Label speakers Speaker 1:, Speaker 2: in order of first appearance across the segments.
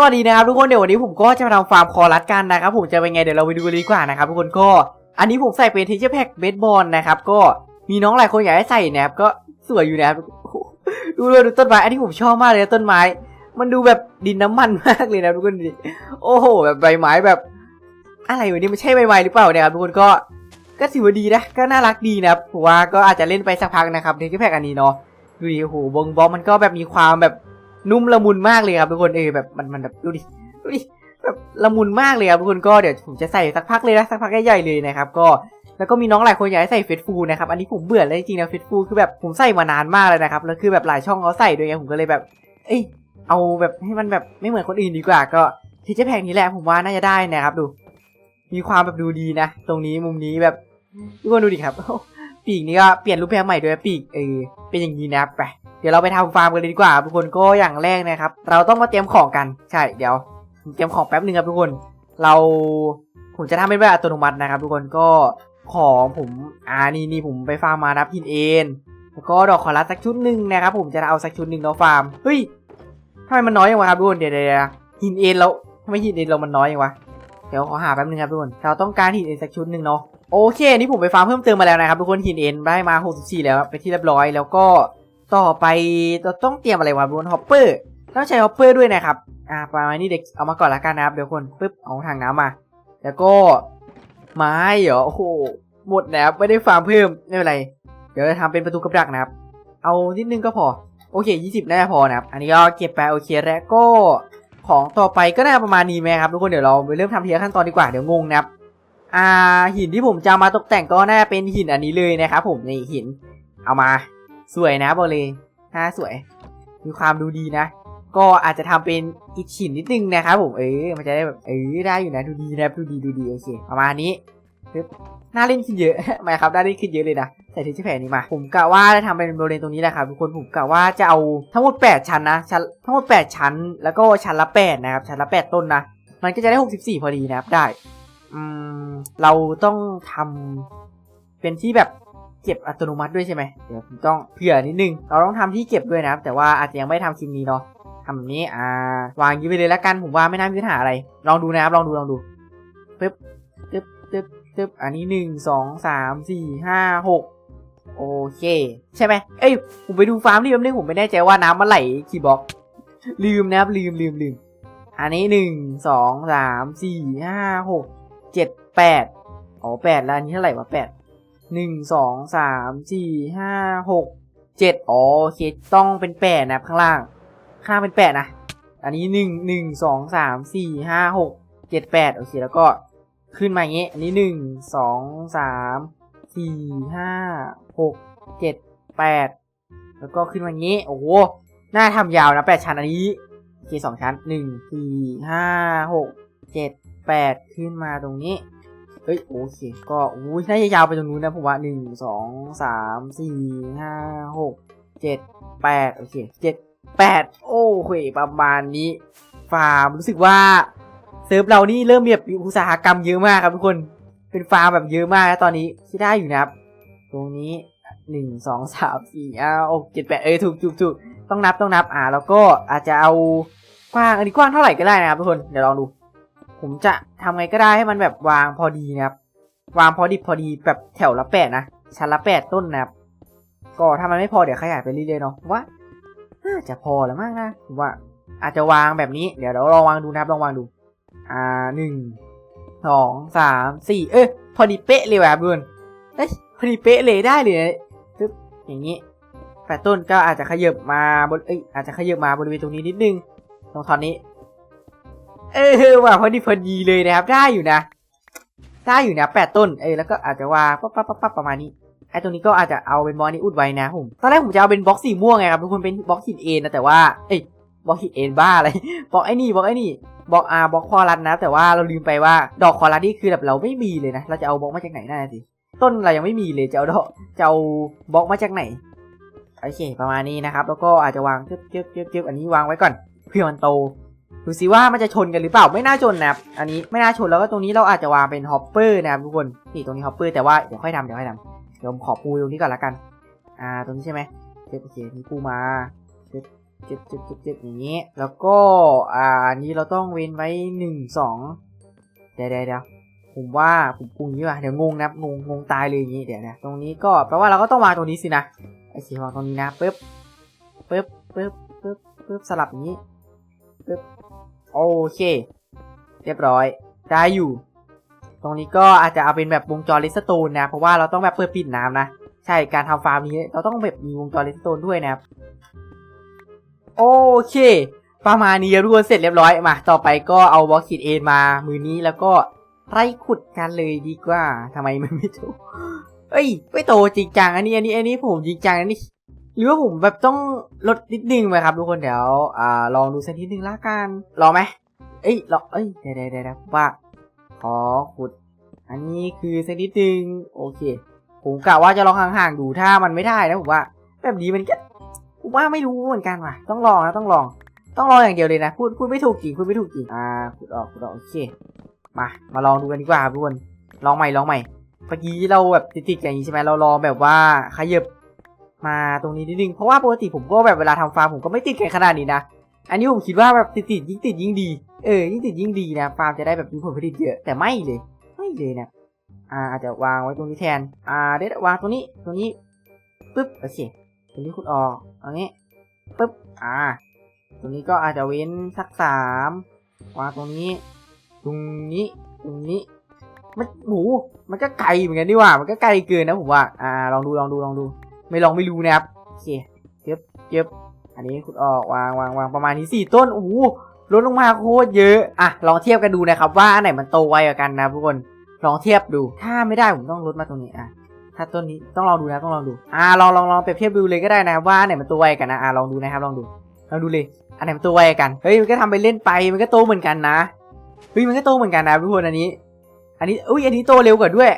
Speaker 1: สวัสดีนะครับทุกคนเดี๋ยววันนี้ผมก็จะมาทำฟาร์มคอรัสกันนะครับผมจะเป็นไงเดี๋ยวเราไปดูกันดีกว่านะครับทุกคนก็อันนี้ผมใส่เป็นทีเจอร์แพ็กเบสบอลนะครับก็มีน้องหลายคนอยากให้ใส่นะครับก็สวยอยู่นะครับดูเลยดูต้นไม้อันนี้ผมชอบมากเลยต้นไม้ มันดูแบบดินน้ำมันมากเลยนะทุกคนดิโอ้โหแบบใบไม้แบบ อะไรวะนี่มันใช่ใบไม้หรือเปล่านี่ยครับทุกคนก็ก็ถือว่าดีนะก็น่ารักดีนะครับผมว่าก็อาจจะเล่นไปสักพักนะครับทีเจอร์แพ็กอันนี้เนาะดูดิโอ้โหวงบอมันก็แบบมีความแบบ นุ่มละมุนมากเลยครับทุกคนเออแบบมันมันแบบดูดิดูดิแบบละมุนมากเลยครับทุกคนก็เดี๋ยวผมจะใส่สักพักเลยนะสักพักใหญ่ๆเลยนะครับก็แล้วก็มีน้องหลายคนอยากให้ใส่เฟซฟูนะครับอันนี้ผมเบื่อเลยจริงๆนะเฟซฟูคือแบบผมใส่มานานมากเลยนะครับแล้วคือแบบหลายช่องเขาใส่ด้วยไงผมก็เลยแบบ เอ้ยเอาแบบให้มันแบบไม่เหมือนคนอื่นดีกว่า ก็ที่จะแพงนี้แหละผมว่าน่าจะได้นะครับดู มีความแบบดูดีนะ ตรงนี้มุมนี้แบบทุกคนดูดิครับ ปีกนี้ก็เปลี่ยนรูปแบบใหม่ด้วยปีกเออเป็นอย่างนี้นะครับไปเดี๋ยวเราไปทำฟาร์มกันเลยดีกว่าทุกคนก็อย่างแรกนะครับ เราต้องมาเตรียมของกันใช่เดี๋ยว เตรียมของแป๊บนึงครับทุกคน เราผมจะทำเป็นแบบอัตโนมัตินะครับ ทุกคนก็ของผมอ่านี่นี่ผมไปฟาร์มมานับหินเอ็นแล้วก็ดอกขอรัดสักชุดหนึ่งนะครับ ผมจะเอาสักชุดหนึ่งเนาะฟาร์มเฮ้ยทำไมมันน้อยอย่างวะครับทุกคนเดี๋ยวเดี๋ยวเดี๋ยวหินเอ็นเราทำไมหินเอ็นเรามันน้อยอย่างวะเดี๋ยวขอหาแป๊บนึงครับทุกคนเราต้องการหินเอ็นสักชุดหนึ่งเนาะ โอเคนี่ผมไปฟาร์มเพิ่มเติมมาแล้วนะครับทุกคนหินเอ็นได้มา 64 แล้วไปที่เรียบร้อย แล้วก็ต่อไปเราต้องเตรียมอะไรวะบนฮอปเปอร์ต้องใช้ฮอปเปอร์ด้วยนะครับอ่าประมาณนี้เด็กเอามาก่อนละกันนะครับเดี๋ยวคนปึ๊บเอาถังน้ำมา แล้วก็ไม้เหรอโอ้โหหมดนะครับไม่ได้ฟาร์มเพิ่มไม่เป็นไร เดี๋ยวจะทำเป็นประตูกับดักนะครับ เอานิดนึงก็พอโอเค 20 น่าจะพอนะครับ อันนี้ก็เก็บไปโอเคแล้วก็ของต่อไปก็น่าประมาณนี้ไหมครับทุกคนเดี๋ยวเราไปเริ่มทำทีละขั้นตอนดีกว่าเดี๋ยวงงนะครับ อ่าหินที่ผมจะมาตกแต่งก็น่าเป็นหินอันนี้เลยนะครับผมนี่หิน เอามา สวยนะบอกเลยน่าสวย มีความดูดีนะ ก็อาจจะทำเป็นอิฐหินนิดนึงนะครับผมเออมันจะได้แบบเออได้อยู่นะดูดีนะดูดีดูดีโอเคประมาณนี้ปึ๊บน่าเล่นขึ้นเยอะไม่ครับน่าเล่นขึ้นเยอะเลยนะใส่ที่แผ่นนี้มา ผมกะว่าจะทำเป็นบริเวณตรงนี้แหละครับทุกคนผมกะว่าจะเอาทั้งหมด 8 ชั้นนะชั้นทั้งหมด 8 ชั้น แล้วก็ชั้นละ 8 นะครับ ชั้นละ 8 ต้นนะ มันก็จะได้ 64 พอดีนะครับ ได้ เราต้องทำเป็นที่แบบเก็บอัตโนมัติด้วยใช่ไหมเดี๋ยวผมต้องเผื่อนิดนึง เราต้องทำที่เก็บด้วยนะครับแต่ว่าอาจจะยังไม่ทำคลิปนี้เนาะทำแบบนี้อ่าวางอยืนไปเลยแล้วกันผมว่าไม่น่ามีปัญหาอะไร ลองดูนะครับลองดูลองดูปึ๊บตึ๊บตึ๊บตึ๊บอันนี้หนึ่งสองสามสี่ห้าหกโอเค ใช่ไหมเอ้ยผมไปดูฟาร์มนี่แป๊บนึงผมไม่แน่ใจว่าน้ำมันไหลกี่บล็อก ลืมนะครับลืมลืมลืมอันนี้หนึ่งสองสามสี่ห้าหก เจ็ดแปดอ๋อแปดแล้วอันนี้เท่าไหร่วะแปดหนึ่งสองสามสี่ห้าหกเจ็ดอ๋อโอเคต้องเป็นแปดนะครับข้างล่าง ข้างล่างเป็นแปดนะ อันนี้หนึ่งหนึ่งสองสามสี่ห้าหกเจ็ดแปดโอเคแล้วก็ขึ้นมาอย่างงี้ อันนี้หนึ่งสองสามสี่ห้าหกเจ็ดแปดแล้วก็ขึ้นมาอย่างงี้ โอ้โหหน่าทำยาวนะแปดชั้นอันนี้โอเคสองชั้นหนึ่งสี่ห้าหกเจ็ด แปดขึ้นมาตรงนี้ เอ้ยโอเค ก็อุ้ยน่าจะยาวไปตรงนู้นนะผมว่าหนึ่งสองสามสี่ห้าหกเจ็ดแปดโอเคเจ็ดแปดโอ้โหประมาณนี้ ฟาร์มรู้สึกว่าเซิร์ฟเรานี่เริ่มมีแบบอุตสาหกรรมเยอะมากครับทุกคน เป็นฟาร์มแบบเยอะมากนะตอนนี้ที่ได้อยู่นะครับ ตรงนี้หนึ่งสองสามสี่อ้าวเจ็ดแปดเออถูกถูกถูกต้องนับต้องนับอ่าแล้วก็อาจจะเอากว้างอันนี้กว้างเท่าไหร่ก็ได้นะครับทุกคนเดี๋ยวลองดู ผมจะทำไงก็ได้ให้มันแบบวางพอดีนะครับ วางพอดิบพอดีแบบแถวละแปดนะชั้นละแปดต้นนะครับ ก็ถ้ามันไม่พอเดี๋ยวขยายไปเรื่อยๆเนาะว่าน่าจะพอแล้วมั้งนะผมว่าอาจจะวางแบบนี้เดี๋ยวเราลองวางดูนะครับลองวางดู อ่าหนึ่งสองสามสี่เอ้ยพอดีเป๊ะเลยว่ะเพื่อนเอ้ยพอดีเป๊ะเลยได้เลยนะปึ๊บอย่างนี้แปดต้นก็อาจจะขยับมาบนเอ้ยอาจจะขยับมาบริเวณตรงนี้นิดนึงตรงท่อนนี้ เออว่าพอดีพอดีเลยนะครับ ได้อยู่นะ ได้อยู่นะแปดต้นเออแล้วก็อาจจะวางปั๊บปั๊บปั๊บประมาณนี้ไอ้ตรงนี้ก็อาจจะเอาเป็นบล็อกนี้อุดไว้นะผมตอนแรกผมจะเอาเป็นบล็อกสีม่วงไงครับทุกคนเป็นบล็อกหินเอ็นนะแต่ว่าเอ้ยบล็อกหินเอ็นบ้าอะไรบล็อกไอ้นี่บล็อกไอ้นี่บล็อกอาบล็อกคอรัสนะ แต่ว่าเราลืมไปว่าดอกคอรัสนี่คือแบบเราไม่มีเลยนะเราจะเอาบล็อกมาจากไหนน่าสิต้นเรายังไม่มีเลยจะเอาดอกจะเอาบล็อกมาจากไหนโอเคประมาณนี้นะครับ แล้วก็อาจจะวางเจ็บเจ็บเจ็บเจ็บอันนี้วางไว้ก่อนเพื่อมันโต ดูสิว่ามันจะชนกันหรือเปล่าไม่น่าชนนะครับอันนี้ไม่น่าชนแล้วก็ตรงนี้เราอาจจะวางเป็นฮอปเปอร์นะครับทุกคนนี่ตรงนี้ฮอปเปอร์แต่ว่าเดี๋ยวค่อยทำเดี๋ยวค่อยทำเดี๋ยวผมขอปูตรงนี้ก่อนละกัน อ่าตรงนี้ใช่ไหมเจ็บโอเคมีปูมาเจ็บเจ็ดเจ็ดเจ็ดอย่างนี้ แล้วก็อ่าอันนี้เราต้องเว้นไว้หนึ่งสองเดี๋ยวเดี๋ยวเดี๋ยวผมว่าผมปรุงอย่างนี้ว่ะเดี๋ยวงงนะงงงงตายเลยอย่างนี้เดี๋ยวนะตรงนี้ก็แปลว่าเราก็ต้องวางตรงนี้สินะไอ้สีวางตรงนี้นะปึ๊บปึ๊บปึ๊บปึ๊บปึ๊บสลับอย่างนี้ปึ๊บ โอเค เรียบร้อย ได้อยู่ ตรงนี้ก็อาจจะเอาเป็นแบบวงจรเลสโตนนะ เพราะว่าเราต้องแบบเปิดปิดน้ำนะ ใช่ การทำฟาร์มนี้เราต้องแบบมีวงจรเลสโตนด้วยนะครับ โอเค ประมาณนี้ทุกคนเสร็จเรียบร้อย มา ต่อไปก็เอาบอกขีดเอ็นมา มือนี้แล้วก็ไล่ขุดกันเลยดีกว่าทำไมมันไม่โตเอ้ย ไม่โตจริงจังอันนี้อันนี้อันนี้ผมจริงจังอันนี้ หรือว่าผมแบบต้องลดนิดนึงไหมครับทุกคนเดี๋ยวอ่าลองดูสักนิดนึงละกันลองไหมเอ้ยลองเอ้ยเดี๋ยวเดี๋ยวเดี๋ยวว่าขอขุด อันนี้คือสักนิดนึงโอเค ผมกะว่าจะลองห่างๆดูถ้ามันไม่ได้นะผมว่า แบบนี้มันก็ผมว่าไม่รู้เหมือนกันว่ะ ต้องลองนะต้องลอง ต้องลองอย่างเดียวเลยนะพูดพูดไม่ถูกจริงพูดไม่ถูกจริงอ่าขุดออกขุดออกโอเคมามาลองดูกันดีกว่าทุกคนลองใหม่ลองใหม่เมื่อกี้เราแบบติดๆอย่างนี้ใช่ไหมเราลองแบบว่าขยับ มาตรงนี้นิดนึงเพราะว่าปกติผมก็แบบเวลาทำฟาร์มผมก็ไม่ติดกันขนาดนี้นะอันนี้ผมคิดว่าแบบติดๆยิ่งติดยิ่งดีเออยิ่งติดยิ่งดีนะฟาร์มจะได้แบบมีผลผลิตเยอะแต่ไม่เลยไม่เลยนะอ่าอาจจะวางไว้ตรงนี้แทน อ่าเด็ดวางตรงนี้ตรงนี้ปึ๊บโอเคตรงนี้คุณออกตรงนี้ปึ๊บอ่า ตรงนี้ก็อาจจะเว้นสักสามวางตรงนี้ ตรงนี้ตรงนี้มันหมูมันก็ไกลเหมือนกันนี่หว่า มันก็ไกลเกินนะผมว่า อ่าลองดูลองดูลองดู ไม่ลองไม่รู้นะครับโอเคเย็บเย็บอันนี้คุณออกวางวางวางประมาณนี้สี่ต้นโอ้โหลดลงมาโคตรเยอะอะลองเทียบกันดูนะครับ ว่าอันไหนมันโตไวกว่ากันนะทุกคนลองเทียบดู ถ้าไม่ได้ผมต้องลดมาตรงนี้อะถ้าต้นนี้ต้องลองดูนะต้องลองดูอ่าลองลองลองเปรียบเทียบดูเลยก็ได้นะว่าอันไหนมันโตไวกันนะอ่าลองดูนะครับลองดูลองดูเลยอันไหนมันโตไวกันเฮ้ยมันก็ทำไปเล่นไปมันก็โตเหมือนกันนะเฮ้ยมันก็โตเหมือนกันนะทุกคนอันนี้ อันนี้อุ้ยอันนี้โตเร็วกว่าด้วย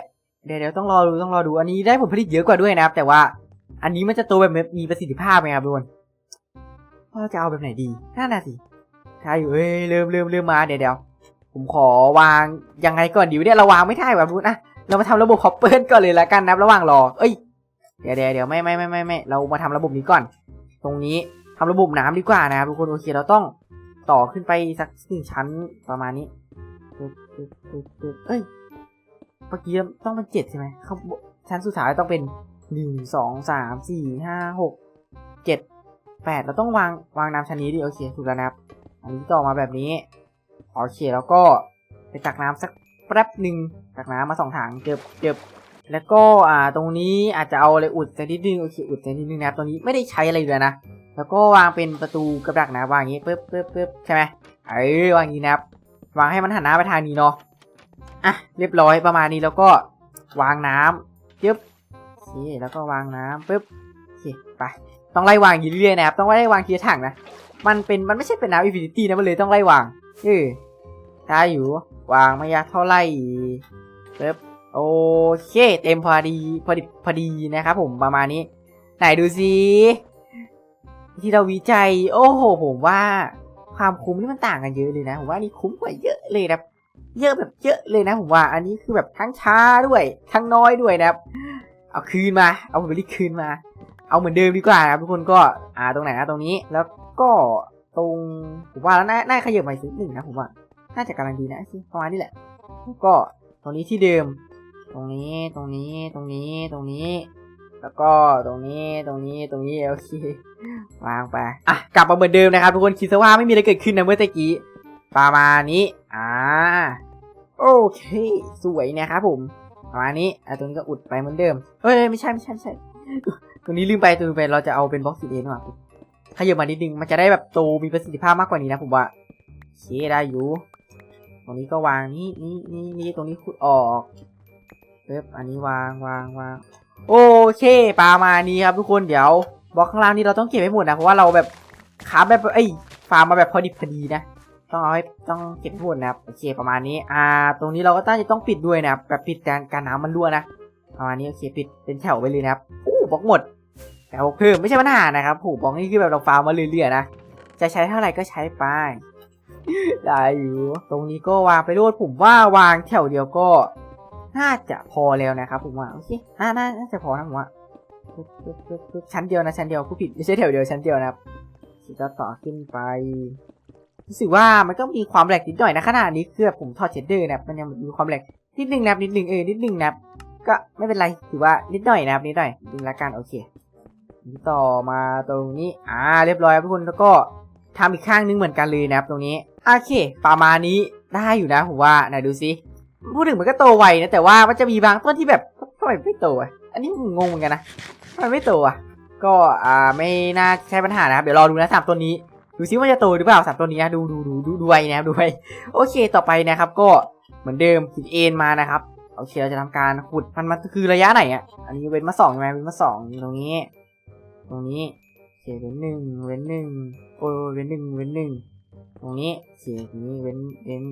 Speaker 1: เดี๋ยวเดี๋ยวต้องรอดูต้องรอดูอันนี้ได้ผลผลิตเยอะกว่าด้วยนะครับ แต่ว่า อันนี้มันจะโตแบบมีประสิทธิภาพไหมครับทุกคนพ่อจะเอาแบบไหนดีน่าน่ะสิใช่อยู่เอ้ยเริ่มเริ่มเริ่มมาเดี๋ยวเดี๋ยวผมขอวางยังไงก่อนดีวเนี่ยเราวางไม่ได้แบบนู้นนะเรามาทำระบบฮอปเปิลก่อนเลยละกันนะระหว่างรอ เอ้ยเดี๋ยวเดี๋ยวเดี๋ยวไม่ไม่ไม่ไม่ไม่เรามาทำระบบนี้ก่อน ตรงนี้ทำระบบน้ำดีกว่านะครับทุกคนโอเคเราต้องต่อขึ้นไปสักหนึ่งชั้นประมาณนี้เอ้ยเมื่อกี้ต้องเป็นเจ็ดใช่ไหมข้างบนชั้นสุดท้ายต้องเป็น หนึ่งสองสามสี่ห้าหกเจ็ดแปดเราต้องวางวางน้ำชั้นนี้ดิโอเคถูกแล้วนะครับ อันนี้ต่อมาแบบนี้โอเคแล้วก็ไปตักน้ำสักแป๊บหนึ่งตักน้ำมาสองถังเก็บเก็บแล้วก็อ่าตรงนี้อาจจะเอาอะไรอุดสักนิดนึงโอเคอุดสักนิดนึงนะครับตรงนี้ไม่ได้ใช้อะไรเลยนะแล้วก็วางเป็นประตูกับดักนะวางอย่างนี้ปึ๊บปึ๊บปึ๊บใช่ไหมเออวางอย่างนี้นะครับ วางให้มันหันหน้าไปทางนี้เนาะอะเรียบร้อยประมาณนี้แล้วก็วางน้ำยึบ เคแล้วก็วางน้ำปุ๊บโอเคไปต้องไล่วางอยู่เรื่อยๆนะครับต้องไล่วางทีละถังนะมันเป็นมันไม่ใช่เป็นน้ำอินฟินิตี้นะมันเลยต้องไล่วางเออได้อยู่วางไม่ยากเท่าไหร่ปุ๊บโอเค เต็มพอดีพอดีพอดีนะครับผมประมาณนี้ ไหนดูสิที่เราวิจัย โอ้โหผมว่าความคุ้มนี่มันต่างกันเยอะเลยนะผมว่านนี้คุ้มกว่าเยอะเลยนะครับเยอะแบบเยอะเลยนะผมว่า อันนี้คือแบบทั้งช้าด้วย ทั้งน้อยด้วยนะครับ เอาคืนมา เอาผลผลิตคืนมา เอาเหมือนเดิมดีกว่านะครับทุกคนก็อ่าตรงไหนนะตรงนี้ แล้วก็ตรงผมว่าแล้วน่าน่าขยับไปสักหนึ่งนะผมว่า น่าจะกำลังดีนะสิประมาณนี้แหละก็ตรงนี้ที่เดิม ตรงนี้ตรงนี้ตรงนี้ตรงนี้ แล้วก็ตรงนี้ตรงนี้ตรงนี้โอเควางไปอะกลับมาเหมือนเดิมนะครับทุกคนคิดซะว่าไม่มีอะไรเกิดขึ้นนะเมื่อตะกี้ประมาณนี้อ่าโอเค สวยนะครับผม ประมาณนี้อะตรงนี้ก็อุดไปเหมือนเดิมเฮ้ยไม่ใช่ไม่ใช่ไม่ใช่ตรงนี้ลืมไปตรงนี้ไปเราจะเอาเป็นบล็อกสีเอ็นว่ะขยับมานิดนึงมันจะได้แบบโตมีประสิทธิภาพมากกว่านี้นะผมว่าเคได้อยู่ ตรงนี้ก็วางนี่นี่นี่นี่ตรงนี้ขุดออกเป๊บอันนี้วางวางวางโอเคประมานี้ครับทุกคนเดี๋ยวบล็อกข้างล่างนี้เราต้องเก็บให้หมดนะเพราะว่าเราแบบขาแบบเอ้ฟาร์มมาแบบพอดีพอดีนะ ต้องเอาให้ต้องเก็บให้หมดนะครับโอเคประมาณนี้อ่าตรงนี้เราก็ตั้งจะต้องปิดด้วยนะครับแบบปิดการการน้ำมันรั่วนะประมาณนี้โอเคปิดเป็นแถวไปเลยนะครับโอ้บล็อกหมดแต่บล็อกเพิ่มไม่ใช่ปัญหานะครับโอ้บล็อกนี่คือแบบเราฟาร์มมาเรื่อยๆนะจะใช้เท่าไหร่ก็ใช้ไปได้อยู่ตรงนี้ก็วางไปรวดผมว่าวางแถวเดียวก็ น่าจะพอแล้วนะครับผมว่าโอเคน่าน่าจะพอนะผมว่าชั้นเดียวนะชั้นเดียวผู้ผิดไม่ใช่แถวเดียวชั้นเดียวนะครับจะต่อขึ้นไป รู้สึกว่ามันก็มีความแหลกนิดหน่อยนะขนาดนี้คือแบบผมทอดเชดเดอร์นะมันยังมีความแหลกนิดนึงนะครับนิดนึงเออนิดนึงนะครับก็ไม่เป็นไรถือว่านิดหน่อยนะครับนิดหน่อยนิดนึงละกันโอเคต่อมาตรงนี้อ่าเรียบร้อยครับทุกคนแล้วก็ทำอีกข้างนึงเหมือนกันเลยนะครับตรงนี้โอเคประมาณนี้ได้อยู่นะผมว่าไหนดูซิพูดถึงมันก็โตไวนะแต่ว่ามันจะมีบางต้นที่แบบทำไมไม่โตอะอันนี้งงเหมือนกันนะทำไมไม่โตอะก็อ่าไม่น่าใช่ปัญหานะครับเดี๋ยวรอดูนะสามตัวนี้ ดูซิว่าจะโตหรือเปล่าสามตัวนี้นะดูดูดูดูดูไว้นะครับดูไว้โอเคต่อไปนะครับ ก็เหมือนเดิมขุดเอ็นมานะครับโอเคเราจะทำการขุดมันมันคือระยะไหนอะอันนี้เว้นมาสองใช่ไหมเว้นมาสองตรงนี้ ตรงนี้โอเคเว้นหนึ่งเว้นหนึ่งโอ้เว้นหนึ่งเว้นหนึ่งตรงนี้โอเคตรงนี้เว้นเว้น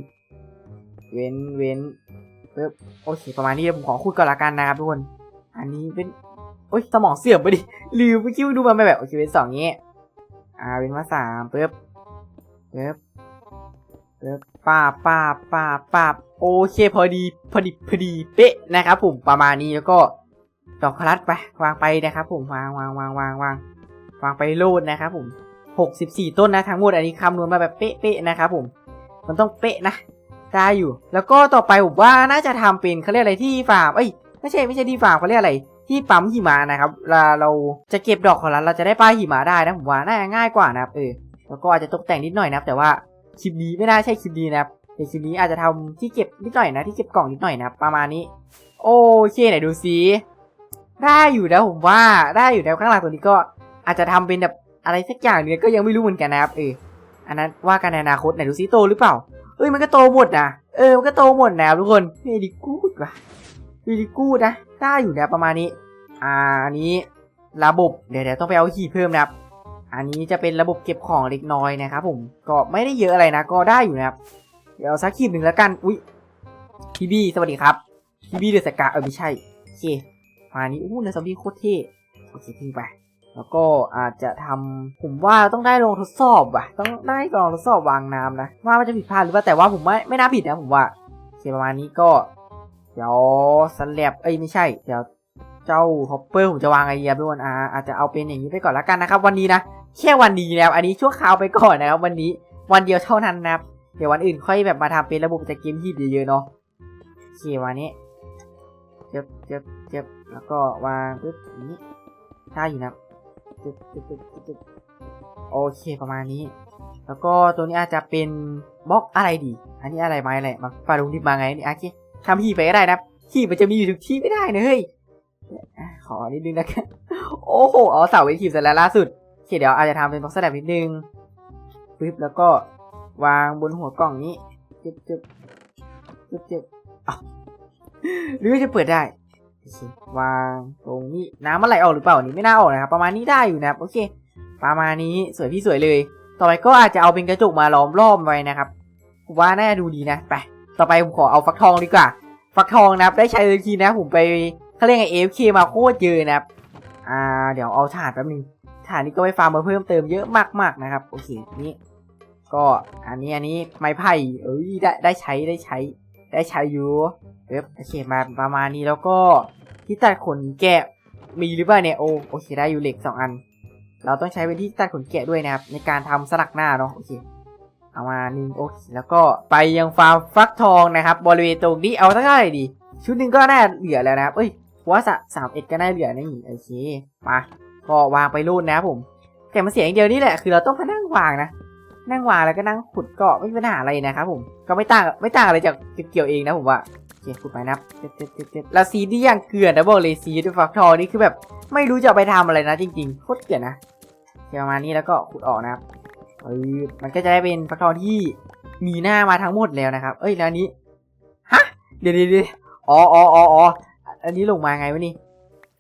Speaker 1: เว้นเว้นปึ๊บโอเคประมาณนี้ผมขอขุดก่อนละกันนะครับทุกคน อันนี้เป็นโอ้ยสมองเสื่อมไปดิลืมเมื่อกี้ดูมาไม่แบบโอเคเป็นสองงี้ อ่าเป็นมาสามปึ๊บปึ๊บปึ๊บป้าป้าป้าป้าโอเคพอดีพอดีพอดีเป๊ะนะครับผมประมาณนี้แล้วก็ดอกคลัดไปวางไปนะครับ ผมวางวางวางวางวางวางไปโลดนะครับผมหกสิบสี่ต้นนะทั้งหมดอันนี้คำนวณมาแบบเป๊ะๆนะครับผมมันต้องเป๊ะนะได้อยู่ แล้วก็ต่อไปผมว่าน่าจะทำเป็นเขาเรียกอะไรที่ฟาร์มเอ้ยไม่ใช่ไม่ใช่ที่ฟาร์มเขาเรียกอะไร ที่ปั๊มหิมะนะครับเวลาเราจะเก็บดอกของเราเราจะได้ป้ายหิมะได้นะผมว่าน่าจะง่ายกว่านะครับเออแล้วก็อาจจะตกแต่งนิดหน่อยนะครับ แต่ว่าคลิปนี้ไม่น่าใช่คลิปนี้นะครับในคลิปนี้อาจจะทำที่เก็บนิดหน่อยนะที่เก็บกล่องนิดหน่อยนะครับประมาณนี้ โอเคไหนดูซิได้อยู่นะผมว่าได้อยู่นะข้างหลังตัวนี้ก็อาจจะทำเป็นแบบอะไรสักอย่างเนี่ยก็ยังไม่รู้เหมือนกันนะครับเอออันนั้นว่ากันในอนาคตไหนดูซิโตหรือเปล่าเอ้ยมันก็โตหมดนะเออมันก็โตหมดนะครับทุกคนเฮ้ยดีกูดว่ะ ดีกูดนะได้อยู่นะประมาณนี้ อ่าอันนี้ระบบเดี๋ยวเดี๋ยวต้องไปเอาขีดเพิ่มนะครับ อันนี้จะเป็นระบบเก็บของเล็กน้อยนะครับผมก็ไม่ได้เยอะอะไรนะ ก็ได้อยู่นะครับ เดี๋ยวเอาสักขีดหนึ่งแล้วกันอุ้ยพี่บี้สวัสดีครับพี่บี้เดือดสกาเออไม่ใช่โอเคมานี้อู้เนื้อซอมบี้โคตรเท่โอเคทิ้งไป แล้วก็อาจจะทำผมว่าต้องได้ลองทดสอบว่ะ ต้องได้ลองทดสอบวางน้ำนะว่ามันจะผิดพลาดหรือว่าแต่ว่าผมไม่ไม่น่าผิดนะผมว่าโอเคประมาณนี้ก็ เดี๋ยวสแลบเอ้ยไม่ใช่ เดี๋ยวเจ้าฮอปเปอร์ผมจะวางไอเดียทุกคนอาอาจจะเอาเป็นอย่างนี้ไปก่อนละกันนะครับ วันนี้นะแค่วันนี้แล้วอันนี้ชั่วคราวไปก่อนนะครับวันนี้วันเดียวเท่านั้นนะครับเดี๋ยววันอื่นค่อยแบบมาทำเป็นระบบจากเกมที่เยอะๆเนาะโอเควันนี้เจ็บเจ็บเจ็บแล้วก็วางปึ๊บนี้ได้อยู่นะครับเจ็บเจ็บเจ็บโอเคประมาณนี้ แล้วก็ตัวนี้อาจจะเป็นบล็อกอะไรดี อันนี้อะไรไม้อะไรมาปลาดุงดิบมาไงนี่โอเค ทำหีบไปก็ได้นะหีบมันจะมีอยู่ทุกที่ไม่ได้นะเฮ้ยขอนิดนึงนะครับโอ้โหเอาเสาไว้ทีมเสร็จแล้วล่าสุดโอเคเดี๋ยวอาจจะทำเป็นบล็อกสแลบนิดนึงปึ๊บแล้วก็วางบนหัวกล่องนี้จึ๊บจึ๊บจึ๊บจึ๊บหรือว่าจะเปิดได้วางตรงนี้น้ำมันไหลออกหรือเปล่านี่ไม่น่าออกนะครับ ประมาณนี้ได้อยู่นะครับโอเค ประมาณนี้สวยพี่สวยเลย ต่อไปก็อาจจะเอาเป็นกระจกมาล้อมรอบไว้นะครับว่าน่าดูดีนะไป ต่อไปผมขอเอาฟักทองดีกว่า ฟักทองนะครับ ได้ใช้เลยทีนะผมไปเขาเรียกไงเอฟเคมาโคตรเยอะนะครับ อ่า เดี๋ยวเอาถ่านแป๊บนึงถ่านนี้ก็ไปฟาร์มมาเพิ่มเติมเยอะมากๆนะครับ โอเคนี่ก็อันนี้อันนี้ไม้ไผ่เอ้ยได้ได้ใช้ได้ใช้ ได้ใช้อยู่เว็บโอเคมาประมาณนี้แล้วก็ที่ตัดขนแกะมีหรือเปล่าเนี่ยโอโอเคได้อยู่เหล็กสองอัน เราต้องใช้เป็นที่ตัดขนแกะด้วยนะครับ ในการทำสลักหน้าเนาะโอเค เอามาหนึ่งโอเคแล้วก็ไปยังฟาร์มฟักทองนะครับ บริเวณตรงนี้เอาสักเท่าไหร่ดี ชุดหนึ่งก็น่าเหลือแล้วนะครับเอ้ยว่าสะสามเอ็ดก็น่าเหลือนี่โอเคมาก็วางไปรูดนะครับผมแต่มันเสียอย่างเดียวนี่แหละคือเราต้องมานั่งวางนะนั่งวางแล้วก็นั่งขุดก็ไม่มีปัญหาอะไรนะครับผมก็ไม่ต่างไม่ต่างอะไรจากเกี่ยวเองนะผมว่าโอเคขุดไปนะครับเจ็บเจ็บเจ็บเจ็บแล้วซีที่ยังเกลือนนะบอกเลยซีด้วยฟักทองนี่คือแบบไม่รู้จะไปทำอะไรนะจริงๆโคตรเกลือนนะประมาณนี้แล้วก็ขุดออกนะครับ เออมันก็จะได้เป็นฟักทองที่มีหน้ามาทั้งหมดแล้วนะครับ เอ้ยแล้วนี้ฮะเดี๋ยวเดี๋ยวอ๋ออ๋ออ๋ออ๋ออันนี้ลงมาไงวะนี่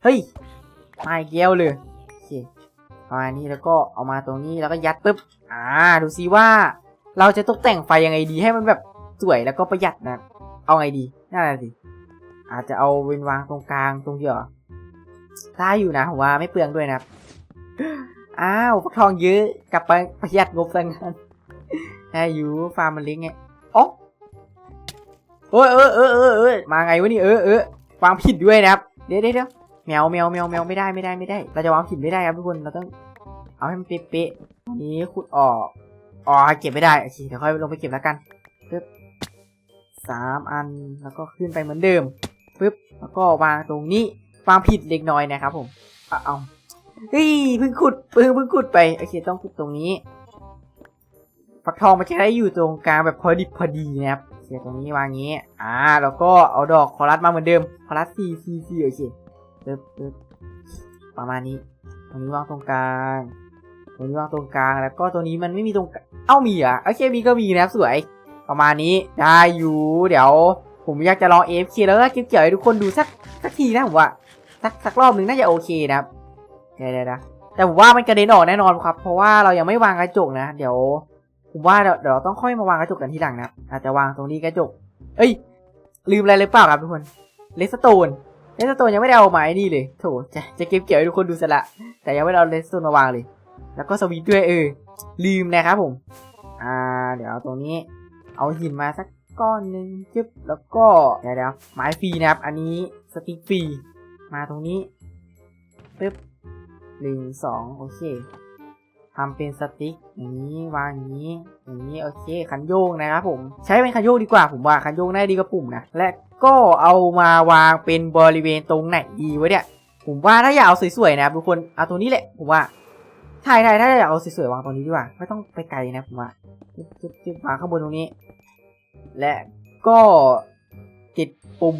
Speaker 1: เฮ้ยมาอีกแล้วเลยโอเคประมาณนี้แล้วก็เอามาตรงนี้แล้วก็ยัดปุ๊บอ่าดูซิว่า เราจะตกแต่งไฟยังไงดีให้มันแบบสวยแล้วก็ประหยัดนะเอาไงดีน่าจะสิอาจจะเอาเวนวางตรงกลางตรงเดียวได้อยู่นะผมว่าไม่เปลืองด้วยนะครับ อ้าวฟักทองเยอะกลับไปประหยัดงบซะงั้นได้อยู่ฟาร์มมันเล็กไงอ๋อเออเออเออเออเออมาไงวะนี่เออเออวางผิดด้วยนะครับ เดี๋ยวเดี๋ยวแมวแมวแมวแมวไม่ได้ไม่ได้ไม่ได้ เราจะวางผิดไม่ได้ครับทุกคนเราต้อง เอาให้มันเป๊ะๆอันนี้ขุดออกอ๋อเก็บไม่ได้โอเคเดี๋ยวค่อยลงไปเก็บแล้วกันปึ๊บสามอันแล้วก็ขึ้นไปเหมือนเดิมปึ๊บแล้วก็วางตรงนี้วางผิดเล็กน้อยนะครับผมเอา เฮ้ยเพิ่งขุดเพิ่งเพิ่งขุดไปโอเคต้องขุดตรงนี้ฟักทองมันจะได้อยู่ตรงกลางแบบพอดิบพอดีนะครับโอเคตรงนี้วางงี้ อ่า แล้วก็เอาดอกคอรัสมาเหมือนเดิมคอรัสสี่สี่สี่โอเคปึ๊บปึ๊บประมาณนี้ ตรงนี้วางตรงกลางตรงนี้วางตรงกลางแล้วก็ตัวนี้มันไม่มีตรงเอ้ามีอะโอเคมีก็มีนะครับสวย ประมาณนี้ได้อยู่เดี๋ยว ผมอยากจะลอง AFK แล้วก็เก็บเกี่ยวให้ทุกคนดูสักสักทีนะผมว่าสักสักรอบหนึ่งน่าจะโอเคนะครับ เดี๋ยวนะแต่ผมว่ามันกระเด็นออกแน่นอนครับ เพราะว่าเรายังไม่วางกระจกนะ เดี๋ยว ผมว่าเดี๋ยวเราต้องค่อยมาวางกระจกกันทีหลังนะอาจจะวางตรงนี้กระจก เอ้ย ลืมอะไรเลยเปล่าครับทุกคนเลสโตนเลสโตนยังไม่ได้เอาไม้นี่เลยโถจะจะเก็บเกี่ยวให้ทุกคนดูซะละ แต่ยังไม่ได้เอาเลสโตนมาวางเลย แล้วก็สวิตด้วยเออ ลืมนะครับผม อ่า เดี๋ยวเอาตรงนี้ เอาหินมาสักก้อนหนึ่งจึ๊บแล้วก็เดี๋ยวเดี๋ยวไม้ฟรีนะครับ อันนี้สติ๊กฟรีมาตรงนี้ปึ๊บ หนึ่งสองโอเคทำเป็นสติ๊กอย่างนี้วางอย่างนี้ อย่างนี้โอเคคันโยกนะครับผมใช้เป็นคันโยกดีกว่าผมว่าคันโยกน่าดีกว่าปุ่มนะและก็เอามาวางเป็นบริเวณตรงไหนดีวะเนี่ยผมว่าถ้าอยากเอาสวยๆนะครับทุกคนเอาตัวนี้แหละผมว่าใช่ใช่ถ้าอยากเอาสวยๆวางตรงนี้ดีกว่าไม่ต้องไปไกลนะผมว่าจึ๊บจิบวางข้างบนตรงนี้ และก็ติดปุ่ม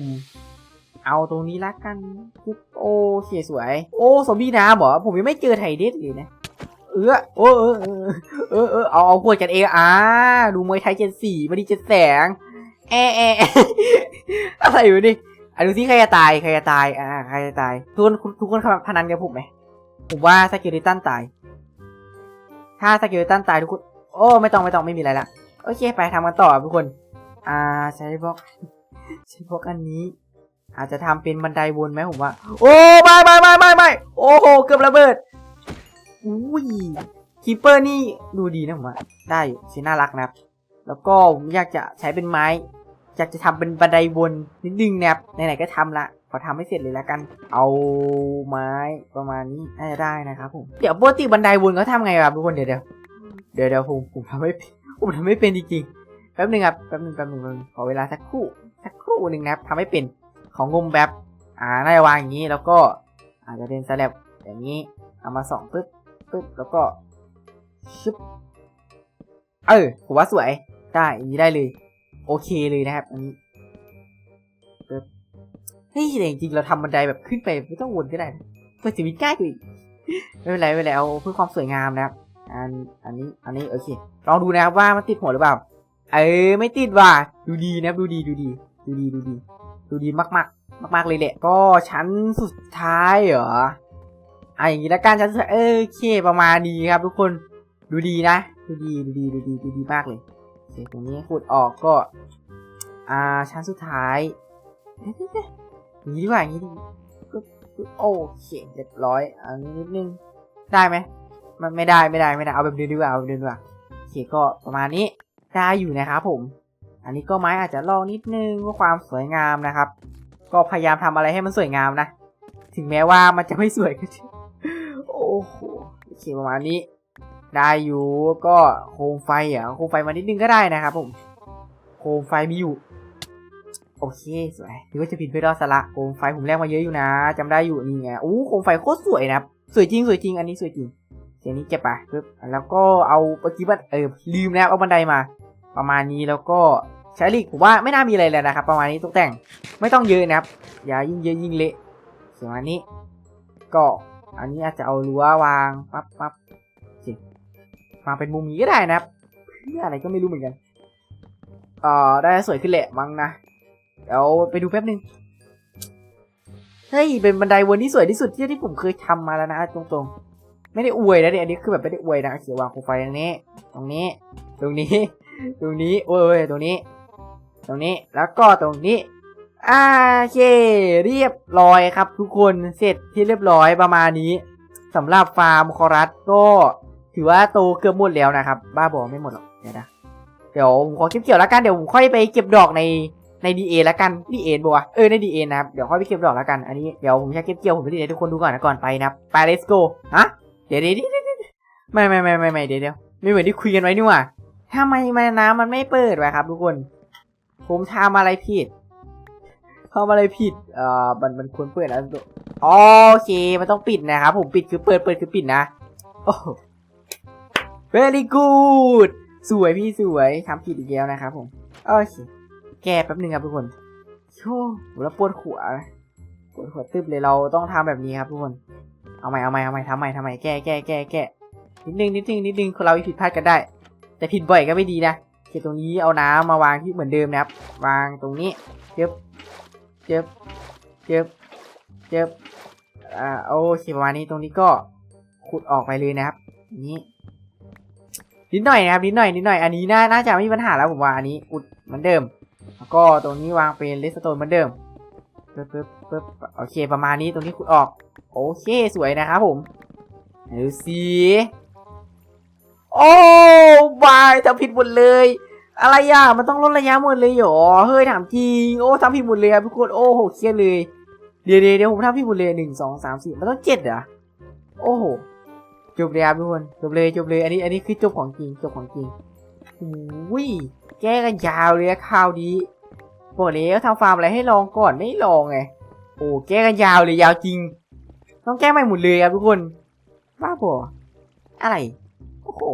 Speaker 1: เอาตรงนี้ละกันจึ๊บโอเคสวย โอ้ซอมบี้น้ำเหรอผมยังไม่เจอไทเดสเลยนะเออโอ้เออเออเออเออเอาเอาพวดกันเองอ่าดูมวยไทยเจ็ดสี่มาดีเจ็ดแสงแอะแอะอะไรอยู่นี่อะดูที่ใครจะตายใครจะตายอ่าใครจะตายทุกคนทุกคนพนันกับผมไหมผมว่าสกิลิตันตาย ถ้าสกิลิตันตายทุกคนโอ้ไม่ต้องไม่ต้องไม่มีอะไรละโอเคไปทำกันต่อทุกคน อ่าใช้บล็อกใช้บล็อกอันนี้ อาจจะทำเป็นบันไดวนไหมผมว่า โอ้ไม่ไม่ไม่ไม่ไม่โอ้โหเกือบระเบิดอุ้ยคีเปอร์นี่ดูดีนะผมว่าได้สีน่ารักนะครับ แล้วก็ผมอยากจะใช้เป็นไม้ อยากจะทำเป็นบันไดวนนิดนึงนะครับไหนๆก็ทำละขอทำให้เสร็จเลยแล้วกัน เอาไม้ประมาณนี้น่าจะได้นะครับผมเดี๋ยวปกติบันไดวนเขาทำไงครับทุกคนเดี๋ยวเดี๋ยวเดี๋ยวเดี๋ยวผมผมทำไม่เป็นผมทำไม่เป็นจริงๆแป๊บหนึงครับแป๊บหนึงแป๊บหนึงแป๊บหนึงขอเวลาสักครู่สักครู่หนึ่งนะครับทำไม่เป็น ของงมแบบอ่าน่าจะวางอย่างนี้แล้วก็อาจจะเป็นสแลบอย่างนี้เอามาส่องปึ๊บปึ๊บแล้วก็ชึบเออผมว่าสวยได้อย่างนี้ได้เลย โอเคเลยนะครับอันนี้ปึ๊บเฮ้ยแต่จริงๆเราทำบันไดแบบขึ้นไปไม่ต้องวนก็ได้เพื่อจะมีง่ายกว่าอีกไม่เป็นไรไม่เป็นไรเอาเพื่อความสวยงามนะครับอันอันนี้อันนี้โอเคลองดูนะครับว่ามันติดหัวหรือเปล่า เออไม่ติดว่ะดูดีนะดูดีดูดี ดูดีดูดี ดูดีมากมากมากมากๆเลยแหละ ก็ชั้นสุดท้ายเหรออะอย่างนี้ละกันชั้นสุดเออโอเคประมาณดีครับ ทุกคนดูดีนะ ดูดีดูดีดูดีดูดีมากเลยโอเคตรงนี้ขุดออกก็ อ่าชั้นสุดท้ายอย่างนี้ดีกว่าอย่างนี้ดีก็โอเคเรียบร้อยอันนี้นิดนึงได้ไหมมันไม่ได้ไม่ได้ไม่ได้เอาแบบเดิมดีกว่าเอาแบบเดิมดีกว่าโอเคก็ประมาณนี้ได้อยู่นะครับผม อันนี้ก็ไม้อาจจะลอกนิดนึงเพื่อความสวยงามนะครับ ก็พยายามทำอะไรให้มันสวยงามนะ ถึงแม้ว่ามันจะไม่สวยก็จริงโอ้โหโอเคประมาณนี้ ได้อยู่ก็โคมไฟอะโคมไฟมานิดนึงก็ได้นะครับผม โคมไฟมีอยู่ โอเคสวยหรือว่าจะผิดไปรอสละโคมไฟผมแลกมาเยอะอยู่นะจำได้อยู่นี่ไงอู้โคมไฟโคตรสวยนะครับสวยจริงสวยจริงอันนี้สวยจริงเดี๋ยวนี้เก็บไปปึ๊บแล้วก็เอาเมื่อกี้ว่าเออลืมนะครับเอาบันไดมา ประมาณนี้แล้วก็ใช้ลิกผมว่าไม่น่ามีอะไรเลยนะครับ ประมาณนี้ตกแต่งไม่ต้องเยอะนะครับ อย่ายิ่งเยอะยิ่งเละประมาณนี้ ก็อันนี้อาจจะเอารั้ววางปั๊บปั๊บสิวางเป็นมุมนี้ก็ได้นะครับเพื่ออะไรก็ไม่รู้เหมือนกันเอ่อได้สวยขึ้นแหละมั้งนะเดี๋ยวไปดูแป๊บนึงเฮ้ยเป็นบันไดวนที่สวยที่สุดที่ที่ผมเคยทำมาแล้วนะตรงๆ ไม่ได้อวยนะเนี่ยอันนี้คือแบบไม่ได้อวยนะเขียววางโคมไฟตรงนี้ ตรงนี้ ตรงนี้ ตรงนี้โอ้ยตรงนี้ ตรงนี้แล้วก็ตรงนี้อ่าโอเค เรียบร้อยครับ ทุกคนเสร็จที่เรียบร้อยประมาณนี้สำหรับฟาร์มคอรัสก็ถือว่าโตเกือบหมดแล้วนะครับ บ้าบอไม่หมดหรอกเดี๋ยวนะเดี๋ยวผมขอเก็บเกี่ยวแล้วกันเดี๋ยวผมค่อยไปเก็บดอกในในดีเอแล้วกันดีเอ็นบัวเออในดีเอนะครับเดี๋ยวค่อยไปเก็บดอกแล้วกันอันนี้เดี๋ยวผมจะเก็บเกี่ยวผมไปดีให้ทุกคนดูก่อนนะก่อนไปนะไป let's go ฮะเดี๋ยวเดี๋ยวเดี๋ยวเดี๋ยวไม่ไม่ไม่ไม่ไม่เดี๋ยวเดี๋ยวไม่เหมือนที่คุยกันไว้นี่หว่า ทำไมมันน้ำมันไม่เปิดวะครับ ทุกคน ผมทำอะไรผิดทำอะไรผิดเอ่อมันมันควรเปิดนะโอเค มันต้องปิดนะครับ ผมปิดคือเปิดเปิดคือปิดนะโอ้ very good สวยพี่สวยทำผิดอีกแล้วนะครับผมโอเคแก้แป๊บหนึงครับทุกคนโอ้โหแล้วปวดหัวปวดหัวตึบเลยเราต้องทำแบบนี้ครับทุกคน เอาใหม่เอาใหม่เอาใหม่ทำใหม่ทำใหม่แก้แก้แก้แก้นิดนึงนิดนึงนิดนึงเราผิดพลาดกันได้ แต่ผิดบ่อยก็ไม่ดีนะโอเคตรงนี้เอาน้ำมาวางที่เหมือนเดิมนะครับ วางตรงนี้เจ็บเจ็บเจ็บเจ็บอ่าโอเคประมาณนี้ตรงนี้ก็ขุดออกไปเลยนะครับ นี้นิดหน่อยนะครับนิดหน่อยนิดหน่อยอันนี้น่าน่าจะไม่มีปัญหาแล้วผมว่าอันนี้อุดเหมือนเดิม แล้วก็ตรงนี้วางเป็นเลสโตนเหมือนเดิมปึ๊บปึ๊บปึ๊บโอเคประมาณนี้ตรงนี้ขุดออก โอเคสวยนะครับผมดูสิ โอ้บายทำผิดหมดเลย อะไรอะมันต้องลดระยะหมดเลยเหรอเฮ้ยถามจริงโอ้ทำผิดหมดเลยครับทุกคนโอ้โหเครียดเลยเดี๋ยวเดี๋ยวเดี๋ยวผมทำผิดหมดเลยหนึ่งสองสามสี่มันต้องเจ็ดเหรอโอ้โหจบเลยครับทุกคนจบเลยจบเลย อันนี้อันนี้คือจบของจริงจบของจริงอุ้ยแก้กันยาวเลยอะข่าวดีบอกเลยทำฟาร์มอะไรให้ลองก่อนไม่ลองไงโอ้แก้กันยาวเลยยาวจริง ต้องแก้ใหม่หมดเลยครับทุกคนบ้าบออะไร โอ้โห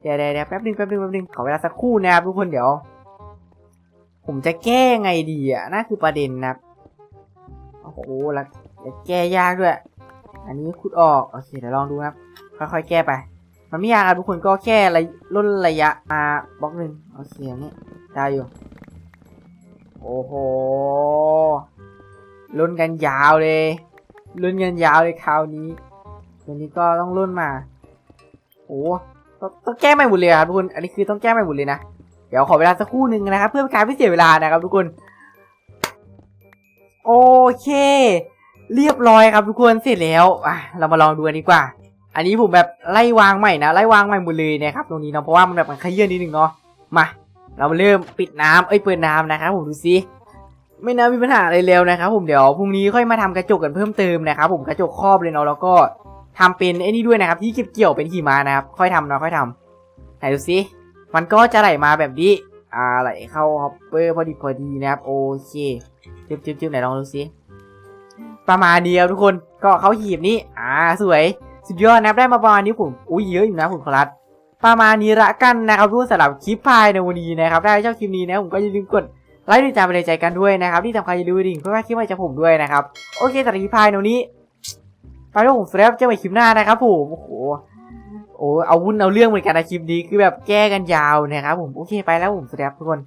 Speaker 1: เดี๋ยวเดี๋ยวแป๊บนึงแป๊บนึงแป๊บนึงขอเวลาสักครู่นะครับทุกคนเดี๋ยว ผมจะแก้ไงดีอะนั่นคือประเด็นนะครับโอ้โหแล้วแล้วแก้ยากด้วย อันนี้ขุดออกโอเคเดี๋ยวลองดูครับ ค่อยๆแก้ไป มันไม่ยากครับทุกคนก็แค่ระล่นระยะมาบล็อกหนึ่งโอเคอันนี้ได้อยู่โอ้โหล่นกันยาวเลยรุ่นเงินยาวเลยคราวนี้ตัวนี้ก็ต้องรุ่นมา โอ้ต้องต้องแก้ใหม่หมดเลยครับทุกคน อันนี้คือต้องแก้ใหม่หมดเลยนะ เดี๋ยวขอเวลาสักครู่หนึ่งนะครับ เพื่อเป็นการไม่เสียเวลานะครับทุกคน โอเค เรียบร้อยครับทุกคนเสร็จแล้วอะเรามาลองดูกันดีกว่า อันนี้ผมแบบไล่วางใหม่นะไล่วางใหม่หมดเลยนะครับตรงนี้เนาะเพราะว่ามันแบบมันขยื่นนิดนึงเนาะมา เราเริ่มปิดน้ำเอ้ยเปิดน้ำนะครับผมดูซิไม่น่ามีปัญหาอะไรแล้วนะครับผมเดี๋ยวพรุ่งนี้ค่อยมาทำกระจกกันเพิ่มเติมนะครับผมกระจกครอบเลยเนาะแล้วก็ ทำเป็นไอ้นี่ด้วยนะครับที่เก็บเกี่ยวเป็นหิมะนะครับ ค่อยทำนะค่อยทำไหนดูสิมันก็จะไหลมาแบบนี้อ่าไหลเข้าฮอปเปอร์พอดีพอดีนะครับโอเคจึ๊บจึ๊บจึ๊บไหนลองดูสิประมาณเดียวทุกคนก็เขาหีบนี้อ่าสวย สุดยอดนะครับได้มาประมาณนี้ผมอุ้ยเยอะอยู่นะผมขอรัดประมาณนี้ละกันนะครับทุกคนสำหรับคลิปภายในวันนี้นะครับได้ชอบคลิปนี้นะผมก็อย่าลืมกดไลค์ติดตามไปในใจกันด้วยนะครับที่สำคัญอย่าลืมดิ่งเพื่อว่าคลิปใหม่จากผมด้วยนะครับโอเคสำหรับคลิปพายในวันนี้ ไปแล้วผมสแลปเจอกันใหม่คลิปหน้านะครับผมโอ้โหโอ้เอาวุ่นเอาเรื่องเหมือนกันนะคลิปนี้คือแบบแก้กันยาวนะครับผมโอเคไปแล้วผมสแลปทุกคน